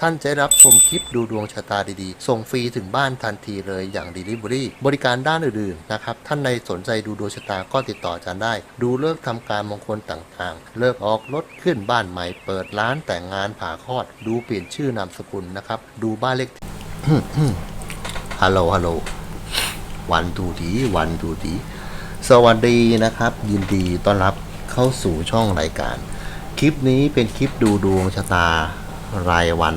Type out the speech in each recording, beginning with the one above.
ท่านจะรับชมคลิปดูดวงชะตาดีๆ ส่งฟรีถึงบ้านทันทีเลยอย่าง Delivery บริการด้านอื่นๆนะครับ ท่านในสนใจดูดวงชะตาก็ติดต่ออาจารย์ได้ ดูเลิกษ์ทำการมงคลต่างๆ เลิกออกรถขึ้นบ้านใหม่ เปิดร้านแต่งงานผ่าคลอด ดูเปลี่ยนชื่อนามสกุลนะครับ ดูบ้านเลขฮัลโหลฮัลโหลวันทูดีวันทูดี สวัสดีนะครับ ยินดีต้อนรับเข้าสู่ช่องรายการ คลิปนี้เป็นคลิปดูดวงชะตา รายวัน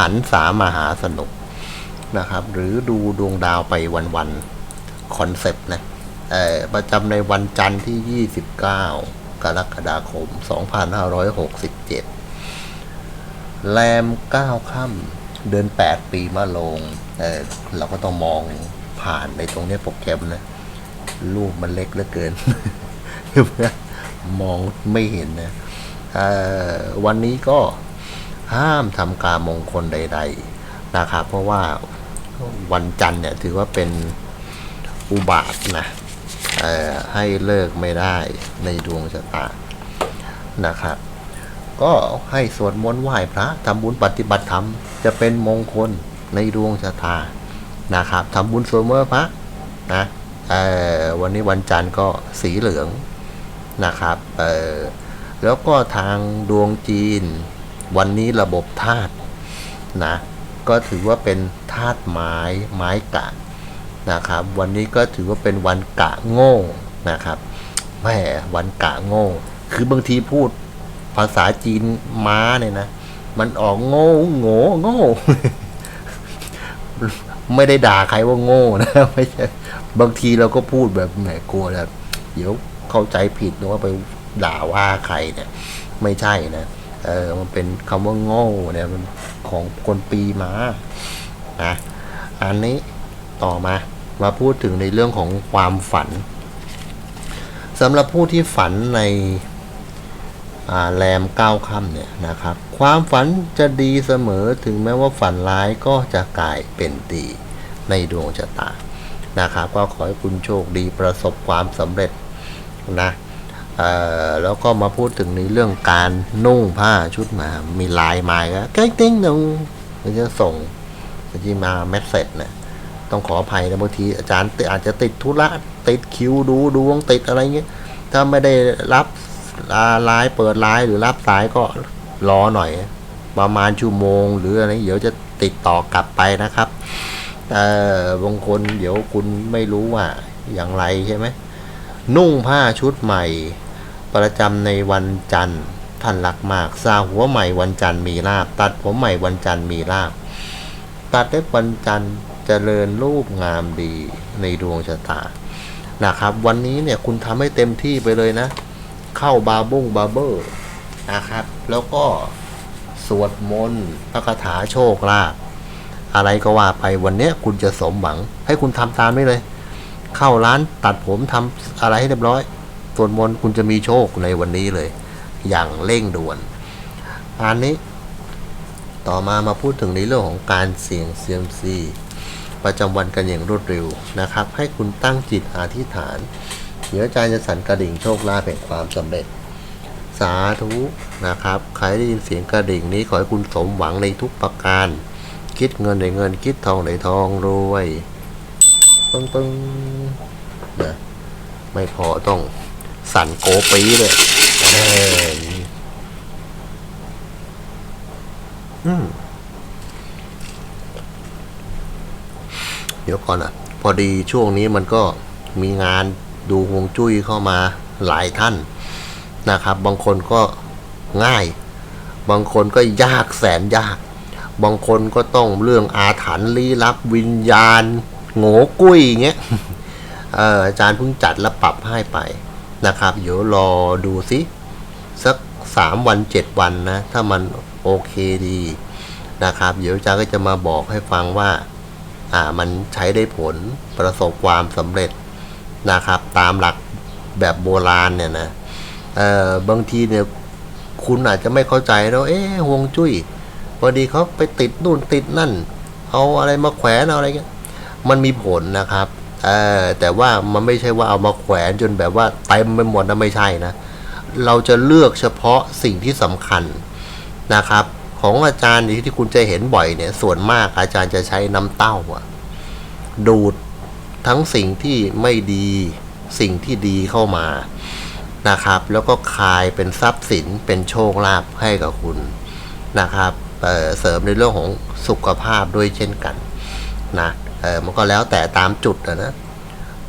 หันสามหาสนุกนะครับ หรือดูดวงดาวไปวันๆคอนเซปต์นะประจำในวันจันทร์ที่ 29 กรกฎาคม 2567 แรม 9 ค่ำเดือน 8 ปีมะโรงเเราก็ต้องมองผ่านในตรงนี้โปรแกรมนะ รูปมันเล็กเหลือเกิน มองไม่เห็นนะวันนี้ก็ ห้ามทำการมงคลใด ๆ นะครับ เพราะว่าวันจันทร์เนี่ยถือว่าเป็นอุบาทนะให้เลิกไม่ได้ในดวงชะตานะครับก็ให้สวดมนต์ไหว้พระทำบุญปฏิบัติธรรมจะเป็นมงคลในดวงชะตานะครับทำบุญสวดมนต์พระนะวันนี้วันจันทร์ก็สีเหลืองนะครับแล้วก็ทางดวงจีน วันนี้ระบบธาตุนะก็ถือว่าเป็นธาตุไม้ไม้กะนะครับวันนี้ก็ถือว่าเป็นวันกะโง่นะครับแหมวันกะโง่ คือบางทีพูดภาษาจีนม้าเนี่ยนะ มันออกโง่โง่โง่ไม่ได้ด่าใครว่าโง่นะไม่ใช่บางทีเราก็พูดแบบแหมกลัวแล้วเดี๋ยวเข้าใจผิดนะว่าไปด่าว่าใครเนี่ย ไม่ใช่นะ เออมันเป็นคำว่าโง่เนี่ยมันของคนปีมานะอันนี้ต่อมามาพูดถึงในเรื่องของความฝันสำหรับผู้ที่ฝันในแรมเก้าค่ำเนี่ยนะครับ ความฝันจะดีเสมอถึงแม้ว่าฝันร้ายก็จะกลายเป็นดีในดวงชะตานะครับ ก็ขอให้คุณโชคดีประสบความสำเร็จนะ แล้วก็มาพูดถึงในเรื่องการนุ่งผ้าชุดมา มีลายมาก็เก้งๆหนึ่งมันจะส่งมันจะมาเมสเซจนะต้องขออภัยนะบางทีอาจารย์อาจจะติดธุระติดคิวดูดวงติดอะไรเงี้ย ถ้าไม่ได้รับอ่าไลน์เปิดลน์หรือรับสายก็รอหน่อย ประมาณชั่วโมง หรืออะไรเดี๋ยวจะติดต่อกลับไปนะครับเอ่อบางคนเดี๋ยวคุณไม่รู้ว่าอย่างไรใช่ไหม นุ่งผ้าชุดใหม่ ประจำในวันจันทร์ท่านรักมากซาหัวใหม่วันจันทร์มีลาบตัดผมใหม่วันจันทร์มีลาบตัดเล็บวันจันทร์เจริญรูปงามดีในดวงชะตานะครับ วันนี้เนี่ยคุณทำให้เต็มที่ไปเลยนะ เข้าบาบุ้งบาเบอร์นะครับ แล้วก็สวดมนต์พระคาถาโชคลาภอะไรก็ว่าไปวันเนี้ยคุณจะสมหวัง ให้คุณทำตามนี้เลย เข้าร้านตัดผมทำอะไรให้เรียบร้อยสวดมนต์คุณจะมีโชคในวันนี้เลย อย่างเร่งด่วน อันนี้ ต่อมามาพูดถึงในเรื่องของการเสี่ยงเซียมซีประจำวันกันอย่างรวดเร็วนะครับ ให้คุณตั้งจิตอธิษฐานเดี๋ยวอาจารย์จะสั่นกระดิ่งโชคลาภแห่งความสำเร็จ สาธุนะครับ ใครได้ยินเสียงกระดิ่งนี้ขอให้คุณสมหวังในทุกประการ คิดเงินในเงินคิดทองในทองรวย ปึ้งปึ้งนะไม่พอต้องสั่นโกปีเลยเอออืมเดี๋ยวก่อนอะ พอดีช่วงนี้มันก็มีงานดูฮวงจุ้ยเข้ามาหลายท่านนะครับ บางคนก็ง่าย บางคนก็ยากแสนยาก บางคนก็ต้องเรื่องอาถรรพ์ลี้ลับวิญญาณ โง่กุ้ยอย่างเงี้ยอาจารย์เพิ่งจัดและปรับให้ไปนะครับ เดี๋ยวรอดูสิสักสามวันเจ็ดวันนะ ถ้ามันโอเคดีนะครับ เดี๋ยวอาจารย์ก็จะมาบอกให้ฟังว่าอ่ามันใช้ได้ผลประสบความสำเร็จนะครับ ตามหลักแบบโบราณเนี่ยนะเอ่อบางทีเนี่ยคุณอาจจะไม่เข้าใจแล้วเอ๊ะฮวงจุ้ยพอดีเขาไปติดนู่นติดนั่น เอาอะไรมาแขวนเอาอะไรเงี้ย มันมีผลนะครับเออแต่ว่ามันไม่ใช่ว่าเอามาแขวนจนแบบว่าเต็มไปหมดนะไม่ใช่นะ เราจะเลือกเฉพาะสิ่งที่สำคัญนะครับ ของอาจารย์ที่คุณจะเห็นบ่อยเนี่ย ส่วนมากอาจารย์จะใช้น้ำเต้าดูดทั้งสิ่งที่ไม่ดีสิ่งที่ดีเข้ามานะครับ แล้วก็คายเป็นทรัพย์สินเป็นโชคลาภให้กับคุณนะครับเเสริมในเรื่องของสุขภาพด้วยเช่นกันนะ เออมันก็แล้วแต่ตามจุดอะนะ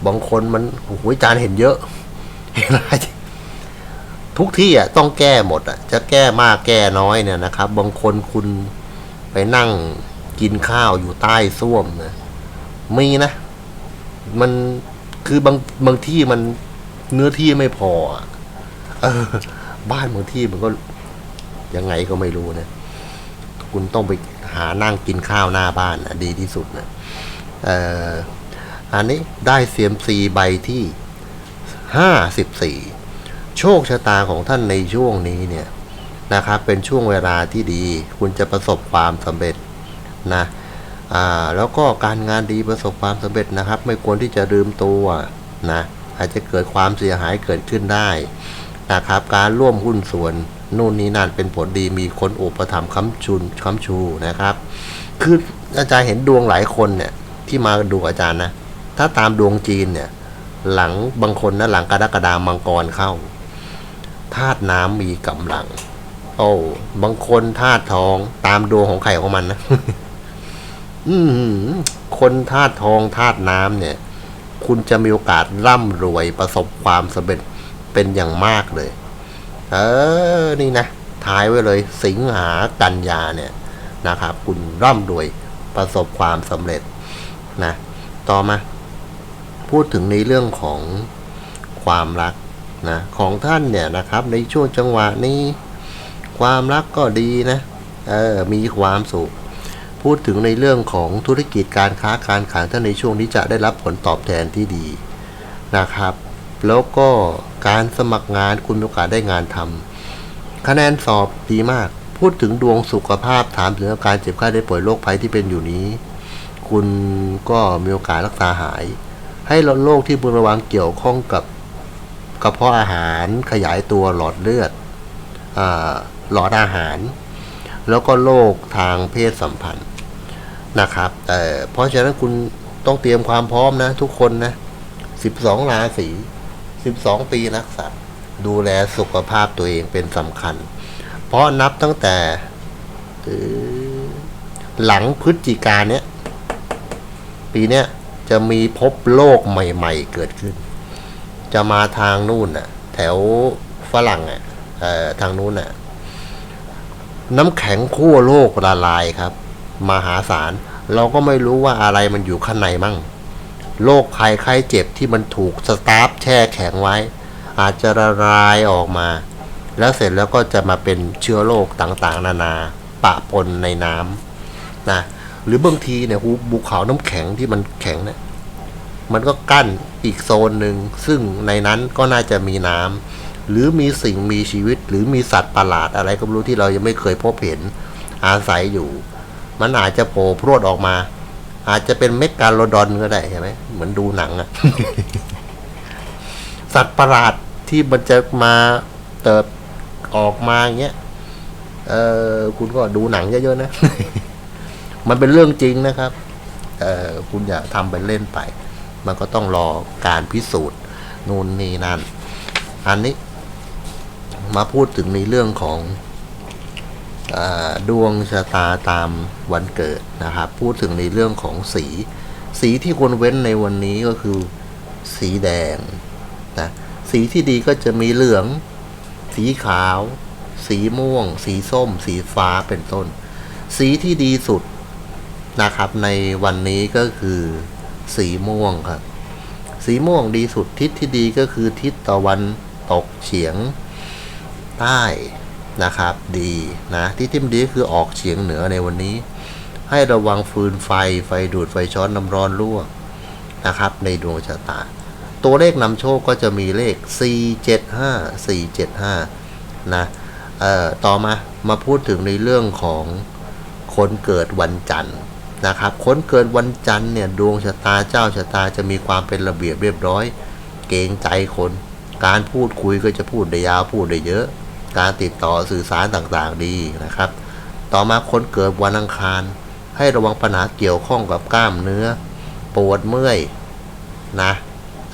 บางคนมันโอ้โหจารย์เห็นเยอะเห็นอะไรทุกที่อะต้องแก้หมดอะ จะแก้มากแก้น้อยเนี่ยนะครับ บางคนคุณไปนั่งกินข้าวอยู่ใต้ส้วมนะมีนะ มันคือบางบางที่มันเนื้อที่ไม่พอเออ บ้านบางที่มันก็ยังไงก็ไม่รู้นะ คุณต้องไปหานั่งกินข้าวหน้าบ้านนะดีที่สุดนะ อันนี้ได้เซียมซีใบที่ห้าสิบสี่โชคชะตาของท่านในช่วงนี้เนี่ยนะครับเป็นช่วงเวลาที่ดี คุณจะประสบความสำเร็จนะอ่าแล้วก็การงานดีประสบความสำเร็จนะครับ ไม่ควรที่จะลืมตัวนะอาจจะเกิดความเสียหายเกิดขึ้นได้นะครับการร่วมหุ้นส่วนนู่นนี่นั่นเป็นผลดีมีคนอุปถัมภ์ค้ำชุนค้ำชูนะครับ คืออาจารย์เห็นดวงหลายคนเนี่ย ที่มาดูอาจารย์นะ ถ้าตามดวงจีนเนี่ย หลังบางคนนะหลังกรกฎามังกรเข้าธาตุน้ำมีกำลัง โอ้บางคนธาตุทองตามดวงของไข่ของมันนะอืมคนธาตุทองธาตุน้ำเนี่ย คุณจะมีโอกาสร่ำรวยประสบความสำเร็จเป็นอย่างมากเลย เออ นี่นะท้ายไว้เลย สิงหากันยาเนี่ยนะครับ คุณร่ำรวยประสบความสำเร็จ นะต่อมา พูดถึงในเรื่องของความรักนะของท่านเนี่ยนะครับในช่วงจังหวะนี้ ความรักก็ดีนะเออมีความสุข พูดถึงในเรื่องของธุรกิจการค้าการขายท่านในช่วงนี้จะได้รับผลตอบแทนที่ดีนะครับ แล้วก็การสมัครงานคุณมีโอกาสได้งานทำคะแนนสอบดีมาก พูดถึงดวงสุขภาพถามถึงอาการเจ็บไข้ได้ป่วยโรคภัยที่เป็นอยู่นี้ คุณก็มีโอกาสรักษาหาย ให้โรคที่พึงระวังเกี่ยวข้องกับกระเพาะอาหารขยายตัวหลอดเลือดอหลอดอาหาร แล้วก็โรคทางเพศสัมพันธ์นะครับแต่เพราะฉะนั้นคุณต้องเตรียมความพร้อมนะทุกคนนะ12ราศี12ปีนักสัตว์ดูแลสุขภาพตัวเองเป็นสำคัญ เพราะนับตั้งแต่หลังพฤศจิกาเนี้ย ปีเนี้ยจะมีพบโลกใหม่ๆเกิดขึ้น จะมาทางนู่นน่ะ แถวฝรั่งอะทางนู้นน่ะ น้ำแข็งขั้วโลกละลายครับ มหาศาล เราก็ไม่รู้ว่าอะไรมันอยู่ข้างในมั่ง โรคภัยไข้เจ็บที่มันถูกสตาร์ฟแช่แข็งไว้ อาจจะละลายออกมา แล้วเสร็จแล้วก็จะมาเป็นเชื้อโรคต่างๆ นานา ปะปนในน้ำนะ หรือบางทีเนี่ยภูเขาน้ำแข็งที่มันแข็งเนี่ยมันก็กั้นอีกโซนหนึ่งซึ่งในนั้นก็น่าจะมีน้ำหรือมีสิ่งมีชีวิต หรือมีสัตว์ประหลาดอะไรก็ไม่รู้ที่เรายังไม่เคยพบเห็นอาศัยอยู่ มันอาจจะโผล่พรวดออกมา อาจจะเป็นเมกาโลดอนก็ได้ใช่ไหมเหมือนดูหนังอะสัตว์ประหลาดที่มันจะมาเติบออกมาอย่างเงี้ยเออคุณก็ดูหนังเยอะๆนะ มันเป็นเรื่องจริงนะครับคุณอย่าทำไปเล่นไป มันก็ต้องรอการพิสูจน์นู่นนี่นั่น อันนี้มาพูดถึงในเรื่องของอดวงชะตาตามวันเกิดนะครับ พูดถึงในเรื่องของสี สีที่ควรเว้นในวันนี้ก็คือสีแดงนะสีที่ดีก็จะมีเหลือง สีขาว สีม่วง สีส้ม สีฟ้าเป็นต้น สีที่ดีสุด นะครับ ในวันนี้ก็คือสีม่วงครับ สีม่วงดีสุดทิศที่ดีก็คือทิศตะวันตกเฉียงใต้นะครับดีนะที่ทิมดีคือออกเฉียงเหนือในวันนี้ ให้ระวังฟืนไฟไฟดูดไฟช้อนน้ำร้อนรั่วนะครับ ในดวงชะตา ตัวเลขนำโชคก็จะมีเลข 475 475 นะเอ่อต่อมามาพูดถึงในเรื่องของคนเกิดวันจันทร์ นะครับคนเกิดวันจันทร์เนี่ยดวงชะตาเจ้าชะตาจะมีความเป็นระเบียบเรียบร้อย เกรงใจคน การพูดคุยก็จะพูดได้ยาวพูดได้เยอะ การติดต่อสื่อสารต่างๆดีนะครับ ต่อมาคนเกิดวันอังคาร ให้ระวังปัญหาเกี่ยวข้องกับกล้ามเนื้อ ปวดเมื่อยนะ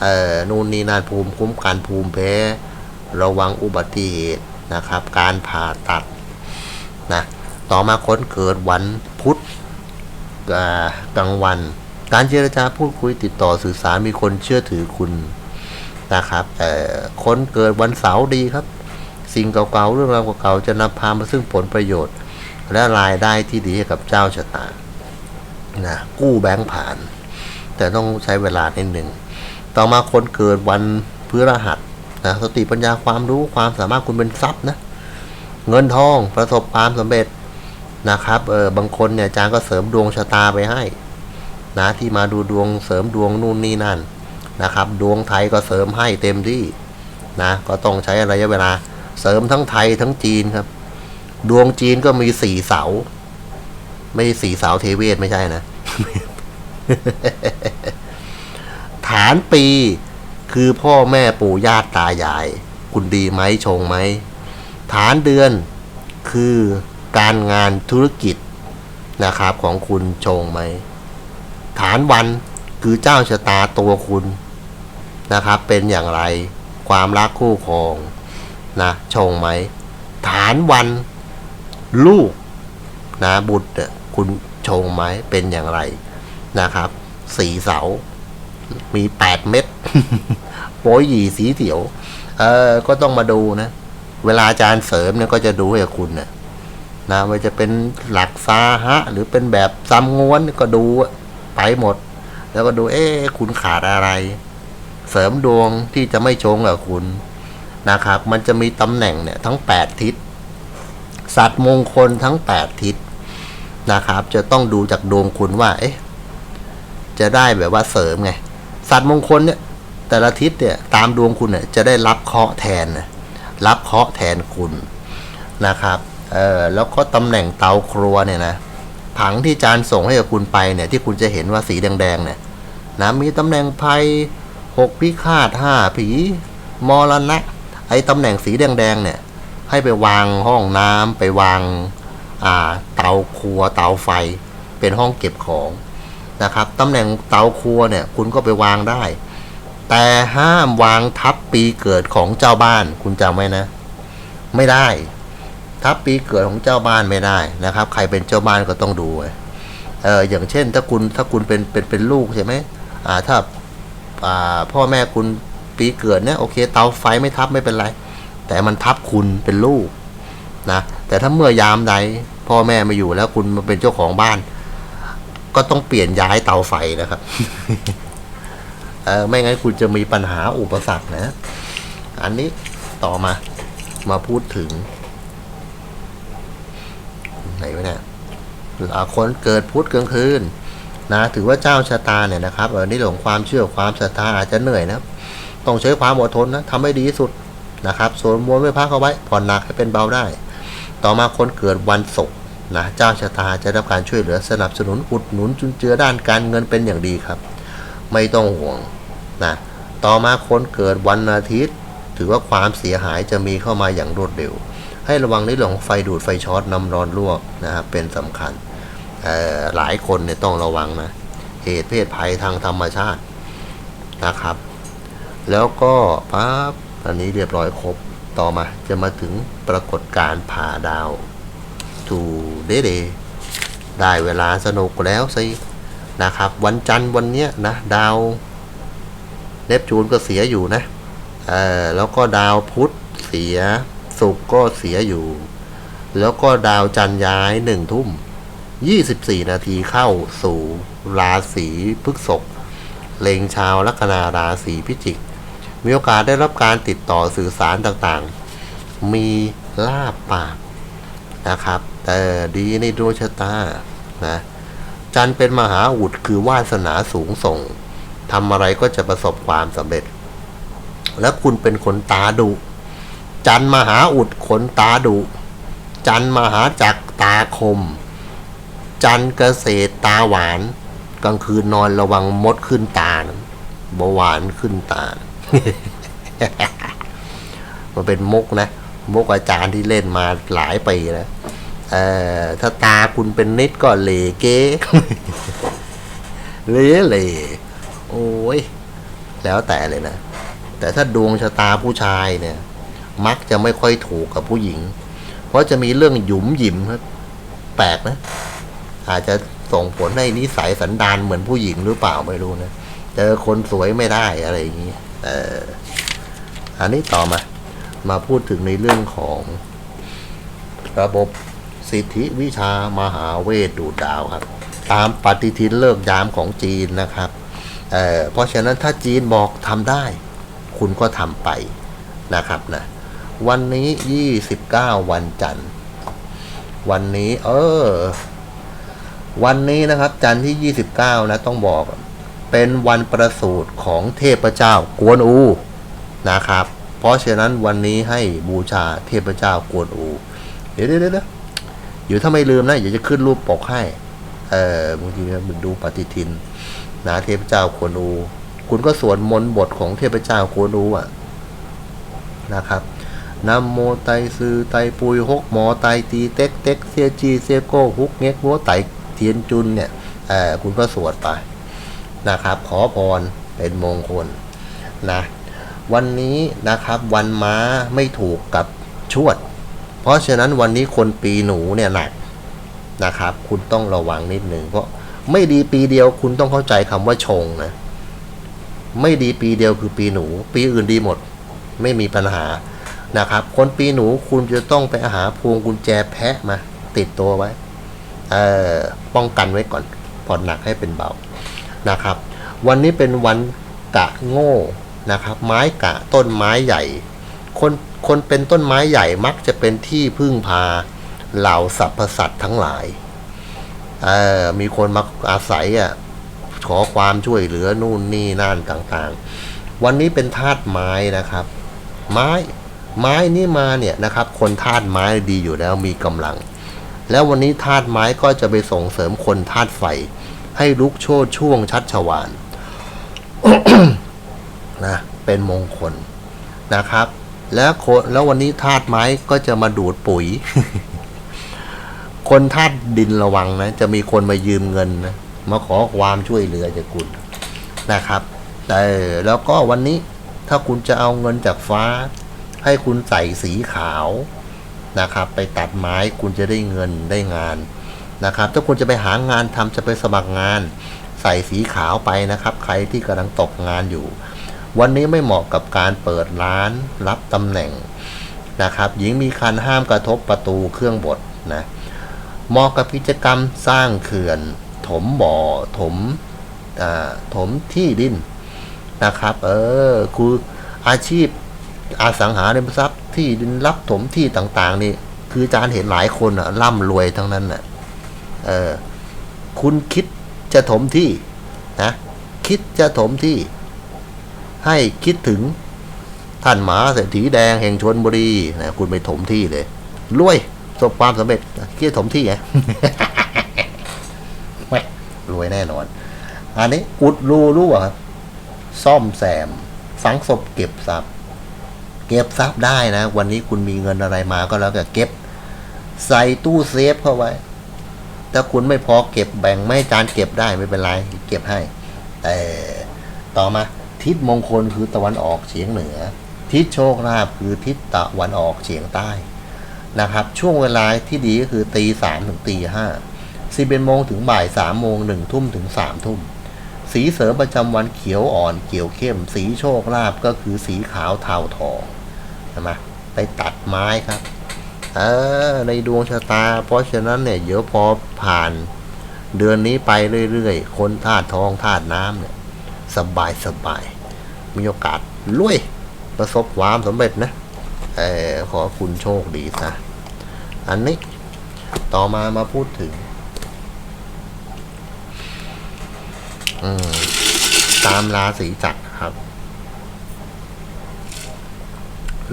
เอ่อนู่นนี่นั่นภูมิคุ้มกันภูมิแพ้ระวังอุบัติเหตุนะครับ การผ่าตัดนะต่อมาคนเกิดวันพุธ กลางวัน การเจรจาพูดคุยติดต่อสื่อสารมีคนเชื่อถือคุณนะครับเอ่คนเกิดวันเสาร์ดีครับ สิ่งเก่าๆเรื่องราวเก่าๆจะนำพามาซึ่งผลประโยชน์ และรายได้ที่ดีให้กับเจ้าชะตานะกู้แบงค์ผ่าน แต่ต้องใช้เวลานิดหนึ่งต่อมาคนเกิดวันพฤหัสนะสติปัญญาความรู้ความสามารถคุณเป็นทรัพย์นะเงินทองประสบความสำเร็จ นะครับเออบางคนเนี่ยอาจารย์ก็เสริมดวงชะตาไปให้นะที่มาดูดวงเสริมดวงนู่นนี่นั่นนะครับ ดวงไทยก็เสริมให้เต็มที่นะก็ต้องใช้ระยะเวลาเสริมทั้งไทยทั้งจีนครับ ดวงจีนก็มีสี่เสา ไม่สี่เสาเทเวศไม่ใช่นะ ฐานปีคือพ่อแม่ปู่ย่าตายาย คุณดีไหมชงไหม ฐานเดือนคือ การงานธุรกิจนะครับของคุณชงไหม ฐานวันคือเจ้าชะตาตัวคุณนะครับ เป็นอย่างไรความรักคู่ครองนะชงไหม ฐานวันลูกนะบุตรคุณชงไหมเป็นอย่างไรนะครับ สีเสา มีแปดเม็ดโป้ยหยีสีเขียว เออ ก็ต้องมาดูนะ เวลาอาจารย์เสริมเนี่ยก็จะดูให้คุณนะ นะว่าจะเป็นหลักซาฮะ หรือเป็นแบบซ้ำง้วนก็ดูไปหมด แล้วก็ดูเอ๊คุณขาดอะไร เสริมดวงที่จะไม่ชงกับคุณนะครับ มันจะมีตำแหน่งเนี่ยทั้งแปดทิศสัตว์มงคลทั้งแปดทิศนะครับ จะต้องดูจากดวงคุณว่า เอ๊ะจะได้แบบว่าเสริมไง สัตว์มงคลเนี่ย แต่ละทิศเนี่ยตามดวงคุณเนี่ยจะได้รับเคราะห์แทนนะรับเคราะห์แทนคุณนะครับ เออแล้วก็ตำแหน่งเตาครัวเนี่ยนะผังที่จานส่งให้กับคุณไปเนี่ยที่คุณจะเห็นว่าสีแดงๆเนี่ยนะมีตำแหน่งภัยหกพิฆาตห้าผีมรณะไอ้ตำแหน่งสีแดงๆเนี่ยให้ไปวางห้องน้ำไปวางอ่าเตาครัวเตาไฟ เป็นห้องเก็บของนะครับตำแหน่งเตาครัวเนี่ยคุณก็ไปวางได้ แต่ห้ามวางทับปีเกิดของเจ้าบ้านคุณจำไว้นะ ไม่ได้ ทับปีเกิดของเจ้าบ้านไม่ได้นะครับ ใครเป็นเจ้าบ้านก็ต้องดูไว้เอออย่างเช่น ถ้าคุณถ้าคุณเป็นเป็นเป็นลูกใช่ไหมอ่าถ้าอ่าพ่อแม่คุณปีเกิดเนี่ยโอเค เตาไฟไม่ทับไม่เป็นไร แต่มันทับคุณเป็นลูกนะแต่ถ้าเมื่อยามใดพ่อแม่มาอยู่แล้วคุณมาเป็นเจ้าของบ้าน ก็ต้องเปลี่ยนย้ายเตาไฟนะครับเออไม่งั้นคุณจะมีปัญหาอุปสรรคนะ อันนี้ต่อมามาพูดถึง ไหนวะเนี่ยอ่าคนเกิดพุธกลางคืนนะถือว่าเจ้าชะตาเนี่ยนะครับเออนี่หลงความเชื่อความศรัทธาอาจจะเหนื่อยนะต้องใช้ความอดทนนะทำให้ดีที่สุดนะครับสวนมวลไม่พักเอาไว้ผ่อนหนักให้เป็นเบาได้ ต่อมาคนเกิดวันศุกร์นะเจ้าชะตาจะได้รับการช่วยเหลือสนับสนุนอุดหนุนจุนเจือด้านการเงินเป็นอย่างดีครับ ไม่ต้องห่วงนะต่อมาคนเกิดวันอาทิตย์ ถือว่าความเสียหายจะมีเข้ามาอย่างรวดเร็ว ให้ระวังในเรื่องของไฟดูดไฟช็อตน้ำร้อนลวกนะครับเป็นสำคัญหลายคนเนี่ยต้องระวังนะเหตุเพศภัยทางธรรมชาตินะครับ แล้วก็ปั๊บอันนี้เรียบร้อยครบต่อมาจะมาถึงปรากฏการณ์ผ่าดาวทูเดเดได้เวลาสนุกแล้วสินะครับ วันจันทร์วันเนี้ยนะ ดาวเนปจูนก็เสียอยู่นะเออแล้วก็ดาวพุธเสีย ศุกร์ก็เสียอยู่ แล้วก็ดาวจันทร์ย้ายหนึ่งทุ่ม 24 นาทีเข้าสู่ราศีพฤษภเลงชาวลัคนาราศีพิจิก มีโอกาสได้รับการติดต่อสื่อสารต่างๆ มีลาบปากนะครับ แต่ดีในดวงชะตานะจันเป็นมหาอุดคือวาสนาสูงส่งทำอะไรก็จะประสบความสำเร็จ และคุณเป็นคนตาดุ จันมหาอุดขนตาดุ จันมหาจักตาคม จันเกษตรตาหวาน กลางคืนนอนระวังมดขึ้นตาเบาหวานขึ้นตา มันเป็นมุกนะมุกอาจารย์ที่เล่นมาหลายปีแล้วเอ่อถ้าตาคุณเป็นนิดก็เหลเก้เหลเหลโอ้ย แล้วแต่เลยนะ แต่ถ้าดวงชะตาผู้ชายเนี่ย มักจะไม่ค่อยถูกกับผู้หญิง เพราะจะมีเรื่องหยุมหยิมครับแปลกนะ อาจจะส่งผลให้นิสัยสันดานเหมือนผู้หญิงหรือเปล่าไม่รู้นะเจอคนสวยไม่ได้อะไรอย่างนี้เอออันนี้ต่อมา มาพูดถึงในเรื่องของระบบสิทธิวิชามหาเวทดูดดาวครับ ตามปฏิทินเลิกยามของจีนนะครับเอ่อเพราะฉะนั้นถ้าจีนบอกทำได้ คุณก็ทำไปนะครับนะ วันนี้29วันจันทร์ วันนี้ เออ วันนี้นะครับ จันทร์ที่29นะต้องบอก เป็นวันประสูติของเทพเจ้ากวนอูนะครับ เพราะฉะนั้นวันนี้ให้บูชาเทพเจ้ากวนอู เดี๋ยวเดี๋ยวเดี๋ยวอยู่ถ้าไม่ลืมนะเดี๋ยวจะขึ้นรูปปกให้ เออบางทีมันดูปฏิทิน นะเทพเจ้ากวนอู คุณก็สวดมนต์บทของเทพเจ้ากวนอูอะนะครับ นำโมไตซือไตปุยฮกหมอไตตีเต็กเต็กเซียจีเซียโก้ฮุกเง็กหัวไตเทียนจุนเนี่ยคุณก็สวดไปนะครับ ขอพรเป็นมงคลนะวันนี้นะครับวันม้าไม่ถูกกับชวด เพราะฉะนั้นวันนี้คนปีหนูเนี่ยหนักนะครับ คุณต้องระวังนิดหนึ่งเพราะไม่ดีปีเดียวคุณต้องเข้าใจคำว่าชงนะไม่ดีปีเดียวคือปีหนู ปีอื่นดีหมด ไม่มีปัญหา นะครับ คนปีหนูคุณจะต้องไปหาพวงกุญแจแพะมา ติดตัวไว้เอ่อป้องกันไว้ก่อนผ่อนหนักให้เป็นเบานะครับ วันนี้เป็นวันกะโง่นะครับ ไม้กะต้นไม้ใหญ่ คนคนเป็นต้นไม้ใหญ่มักจะเป็นที่พึ่งพาเหล่าสรรพสัตว์ทั้งหลายเออมีคนมาอาศัยอะขอความช่วยเหลือนู่นนี่นั่นต่างๆ วันนี้เป็นธาตุไม้นะครับ ไม้ ไม้นี่มาเนี่ยนะครับ คนธาตุไม้ดีอยู่แล้วมีกำลัง แล้ววันนี้ธาตุไม้ก็จะไปส่งเสริมคนธาตุไฟ ให้ลุกโชดช่วงชัดชวานนะเป็นมงคลนะครับ แล้วคนแล้ววันนี้ธาตุไม้ก็จะมาดูดปุ๋ย คนธาตุดินระวังนะ จะมีคนมายืมเงินนะมาขอความช่วยเหลือจากคุณนะครับแต่แล้วก็วันนี้ถ้าคุณจะเอาเงินจากฟ้า ให้คุณใส่สีขาวนะครับ ไปตัดไม้คุณจะได้เงินได้งานนะครับ ถ้าคุณจะไปหางานทำจะไปสมัครงาน ใส่สีขาวไปนะครับ ใครที่กำลังตกงานอยู่ วันนี้ไม่เหมาะกับการเปิดร้านรับตำแหน่งนะครับหญิงมีคันห้ามกระทบประตูเครื่องบดนะเหมาะกับกิจกรรมสร้างเขื่อน ถมบ่อถมอ่าถมที่ดินนะครับ เออคืออาชีพ อสังหาริมทรัพย์ที่ดินรับถมที่ต่าง ๆ นี่ คืออาจารย์เห็นหลายคนอะร่ำรวยทั้งนั้นน่ะเออคุณคิดจะถมที่นะคิดจะถมที่ ให้คิดถึงท่านหมาเศรษฐีแดงแห่งชนบุรีนะคุณไปถมที่เลยรวยประสบความสำเร็จคิดถมที่ไงไม่รวยแน่นอน อันนี้อุดรูรู้ป่ะครับซ่อมแซมฝังศพเก็บทรัพย์ เก็บทรัพย์ได้นะ วันนี้คุณมีเงินอะไรมาก็แล้วก็เก็บ ใส่ตู้เซฟเข้าไว้ ถ้าคุณไม่พอเก็บแบ่งไม่จานเก็บได้ไม่เป็นไร เก็บให้ แต่ต่อมาทิศมงคลคือตะวันออกเฉียงเหนือ ทิศโชคลาภคือทิศตะวันออกเฉียงใต้นะครับ ช่วงเวลาที่ดีก็คือตีสามถึงตีห้าสิบเอ็ดโมงถึงบ่ายสามโมงหนึ่งทุ่มถึงสามทุ่มสีเสริมประจำวันเขียวอ่อนเขียวเข้ม สีโชคลาภก็คือสีขาวเทาทอง ไหมไปตัดไม้ครับ เออ ในดวงชะตา เพราะฉะนั้นเนี่ยเดี๋ยวพอผ่านเดือนนี้ไปเรื่อยๆ คนธาตุทองธาตุน้ำเนี่ย สบายสบาย มีโอกาสรวย ประสบความสำเร็จนะเเออขอคุณโชคดีซะอันนี้ต่อมามาพูดถึงอืมตามราศีจักรครับ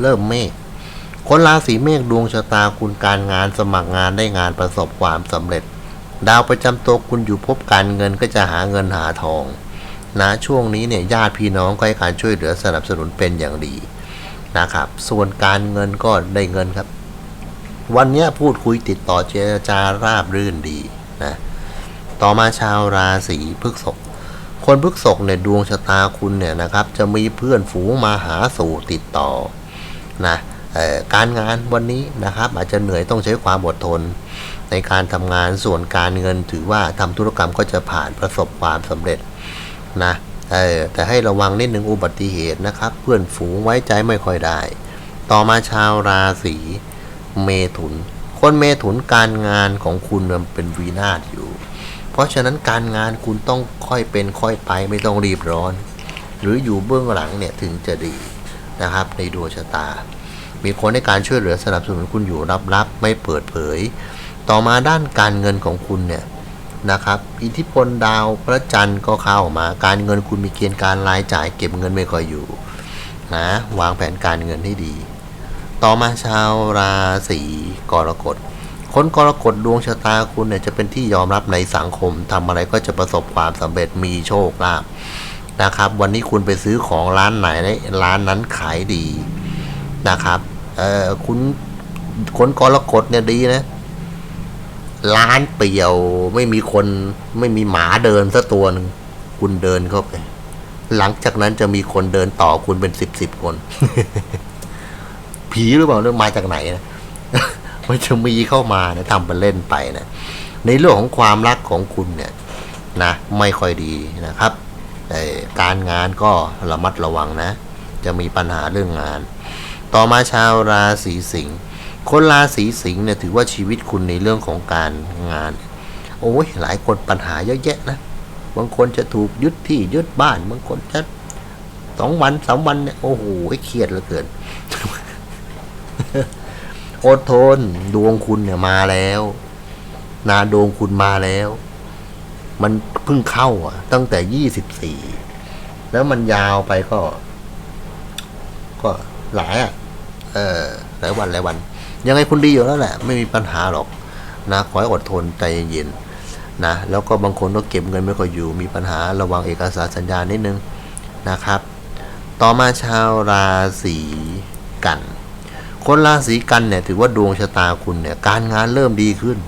เริ่มเมฆคนราศีเมษดวงชะตาคุณการงานสมัครงานได้งานประสบความสำเร็จ ดาวประจำตัวคุณอยู่พบการเงินก็จะหาเงินหาทองนะช่วงนี้เนี่ยญาติพี่น้องก็ให้การช่วยเหลือสนับสนุนเป็นอย่างดีนะครับ ส่วนการเงินก็ได้เงินครับ วันนี้พูดคุยติดต่อเจรจาราบรื่นดีนะต่อมาชาวราศีพฤษภคนพฤษภเนี่ยดวงชะตาคุณเนี่ยนะครับ จะมีเพื่อนฝูงมาหาสู่ติดต่อ นะการงานวันนี้นะครับอาจจะเหนื่อยต้องใช้ความอดทน ในการทำงานส่วนการเงินถือว่าทำธุรกรรมก็จะผ่านประสบความสำเร็จนะแต่ให้ระวังนิดหนึ่งอุบัติเหตุนะครับ เพื่อนฝูงไว้ใจไม่ค่อยได้ ต่อมาชาวราศีเมถุน คนเมถุนการงานของคุณมันเป็นวีนาศอยู่ เพราะฉะนั้นการงานคุณต้องค่อยเป็นค่อยไปไม่ต้องรีบร้อน หรืออยู่เบื้องหลังเนี่ยถึงจะดี นะครับ ในดวงชะตา มีคนในการช่วยเหลือสนับสนุนคุณอยู่ลับๆไม่เปิดเผย ต่อมาด้านการเงินของคุณเนี่ยนะครับ อิทธิพลดาวพระจันทร์ก็เข้ามา การเงินคุณมีเกณฑ์การรายจ่ายเก็บเงินไม่ค่อยอยู่นะวางแผนการเงินให้ดี ต่อมาชาวราศีกรกฎคนกรกฎดวงชะตาคุณเนี่ยจะเป็นที่ยอมรับในสังคมทำอะไรก็จะประสบความสำเร็จมีโชคลาภ นะครับ วันนี้คุณไปซื้อของร้านไหนร้านนั้นขายดีนะครับ เออคุณคนกรกฎเนี่ยดีนะร้านเปี่ยวไม่มีคนไม่มีหมาเดินสักตัวหนึ่งคุณเดินเข้าไป หลังจากนั้นจะมีคนเดินต่อคุณเป็นสิบสิบคน ผีหรือเปล่าเรื่องมาจากไหนนะมันจะมีเข้ามานะทำเป็นเล่นไปนะในเรื่องของความรักของคุณเนี่ย นะ ไม่ค่อยดีนะครับ การงานก็ระมัดระวังนะ จะมีปัญหาเรื่องงาน ต่อมาชาวราศีสิงห์คนราศีสิงห์เนี่ยถือว่าชีวิตคุณในเรื่องของการงาน โอ้ยหลายคนปัญหาเยอะแยะนะบางคนจะถูกยึดที่ยึดบ้าน บางคนจะสองวันสามวันเนี่ยโอ้โหเครียดเหลือเกินอดทนดวงคุณเนี่ยมาแล้ว นาดวงคุณมาแล้ว มันเพิ่งเข้าอะ ตั้งแต่ยี่สิบสี่แล้วมันยาวไปก็ ก็หลายอะ เออหลายวันหลายวัน ยังไงคุณดีอยู่แล้วแหละ ไม่มีปัญหาหรอก นะ ขอให้อดทนใจเย็นๆนะ แล้วก็บางคนก็เก็บเงินไม่ค่อยอยู่ มีปัญหาระวังเอกสารสัญญานิดนึงนะครับ ต่อมาชาวราศีกัน คนราศีกันเนี่ยถือว่าดวงชะตาคุณเนี่ย การงานเริ่มดีขึ้น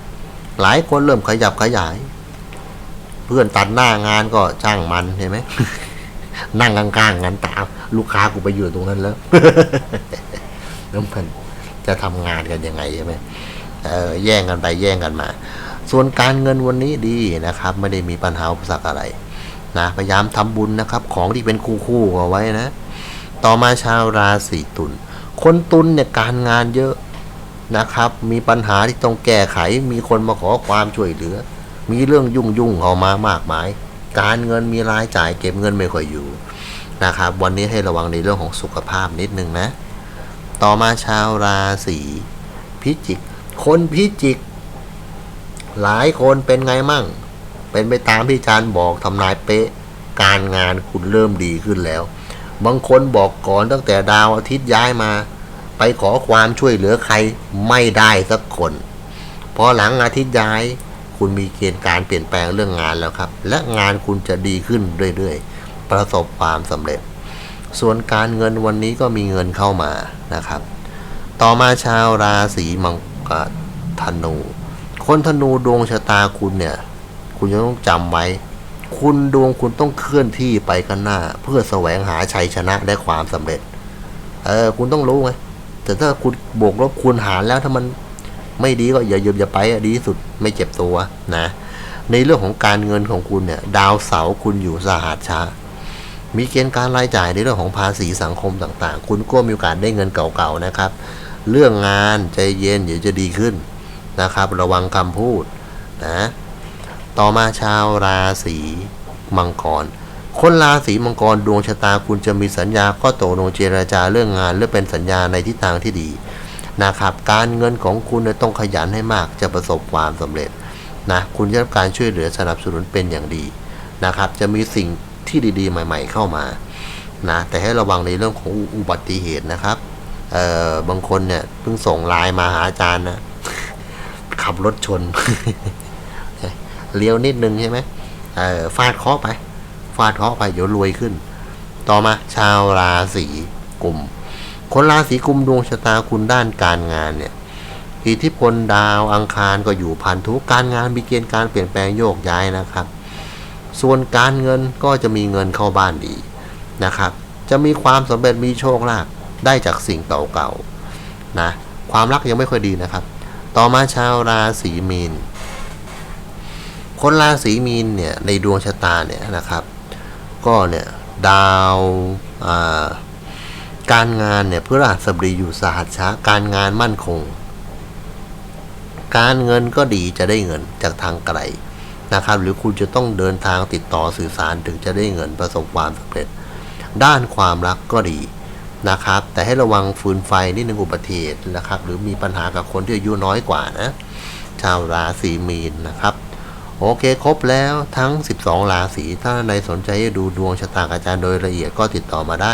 หลายคนเริ่มขยับขยาย เพื่อนตัดหน้างานก็จ้างมันเห็นไหม นั่งกลางๆงานตามลูกค้ากูไปอยู่ตรงนั้นแล้วแล้วมันจะทำงานกันยังไงใช่ไหมเออแย่งกันไปแย่งกันมา ส่วนการเงินวันนี้ดีนะครับ ไม่ได้มีปัญหาอุปสรรคอะไรนะพยายามทำบุญนะครับ ของที่เป็นคู่คู่ๆเอาไว้นะ ต่อมาชาวราศีตุลคนตุลเนี่ยการงานเยอะนะครับ มีปัญหาที่ต้องแก้ไข มีคนมาขอความช่วยเหลือ มีเรื่องยุ่งยุ่งๆเข้ามามากมาย การเงินมีรายจ่ายเก็บเงินไม่ค่อยอยู่นะครับ วันนี้ให้ระวังในเรื่องของสุขภาพนิดนึงนะ ต่อมาชาวราศีพิจิก คนพิจิก หลายคนเป็นไงมั่ง เป็นไปตามที่อาจารย์บอกทำนายเป๊ะ การงานคุณเริ่มดีขึ้นแล้ว บางคนบอกก่อนตั้งแต่ดาวอาทิตย์ย้ายมา ไปขอความช่วยเหลือใครไม่ได้สักคน พอหลังอาทิตย์ย้าย คุณมีเกณฑ์การเปลี่ยนแปลงเรื่องงานแล้วครับ และงานคุณจะดีขึ้นเรื่อยๆ ประสบความสำเร็จ ส่วนการเงินวันนี้ก็มีเงินเข้ามานะครับ ต่อมาชาวราศีมังกรธนู คนธนูดวงชะตาคุณเนี่ย คุณจะต้องจำไว้ คุณดวงคุณต้องเคลื่อนที่ไปข้างหน้า เพื่อแสวงหาชัยชนะและความสำเร็จ เออ คุณต้องรู้ไงแต่ถ้าคุณบวกลบคูณหารแล้วถ้ามัน ไม่ดีก็อย่าหยุดอย่าไปอะดีที่สุดไม่เจ็บตัวนะ ในเรื่องของการเงินของคุณเนี่ย ดาวเสาคุณอยู่สหัสช้ามีเกณฑ์การรายจ่ายในเรื่องของภาษีสังคมต่างๆ คุณก็มีโอกาสได้เงินเก่าๆนะครับ เรื่องงานใจเย็นเดี๋ยวจะดีขึ้นนะครับ ระวังคำพูดนะต่อมาชาวราศีมังกรคคนราศีมังกรดวงชะตาคุณจะมีสัญญาข้อตกลงเจรจาเรื่องงานหรือเป็นสัญญาในทิศทางที่ดี นะครับ การเงินของคุณต้องขยันให้มากจะประสบความสำเร็จนะคุณจะได้รับการช่วยเหลือสนับสนุนเป็นอย่างดีนะครับ จะมีสิ่งที่ดีๆ ใหม่ ๆ เข้ามานะแต่ให้ระวังในเรื่องของอุบัติเหตุนะครับเอ่อบางคนเนี่ยเพิ่งส่งไลน์มาหาอาจารย์นะขับรถชนเลี้ยวนิดนึงใช่ไหมเออฟาดเคาะไป ฟาดเคาะไปเดี๋ยวรวยขึ้น ต่อมาชาวราศีกุม คนราศีกุมดวงชะตาคุณด้านการงานเนี่ยอิทธิพลดาวอังคารก็อยู่พันธุการงานมีเกณฑ์การเปลี่ยนแปลงโยกย้ายนะครับ ส่วนการเงินก็จะมีเงินเข้าบ้านดีนะครับ จะมีความสำเร็จมีโชคลาภได้จากสิ่งเก่าๆนะความรักยังไม่ค่อยดีนะครับ ต่อมาชาวราศีมีน คนราศีมีนเนี่ยในดวงชะตาเนี่ยนะครับ ก็เนี่ยดาวอ่า การงานเนี่ยพฤหัสบดีอยู่สหัสชะการงานมั่นคง การเงินก็ดีจะได้เงินจากทางไกลนะครับ หรือคุณจะต้องเดินทางติดต่อสื่อสารถึงจะได้เงินประสบความสำเร็จ ด้านความรักก็ดีนะครับ แต่ให้ระวังฟืนไฟนิดนึงอุบัติเหตุนะครับ หรือมีปัญหากับคนที่อายุน้อยกว่านะ ชาวราศีมีนนะครับ โอเคครบแล้วทั้ง 12 ราศีถ้าในสนใจจะดูดวงชะตาอาจารย์โดยละเอียดก็ติดต่อมาได้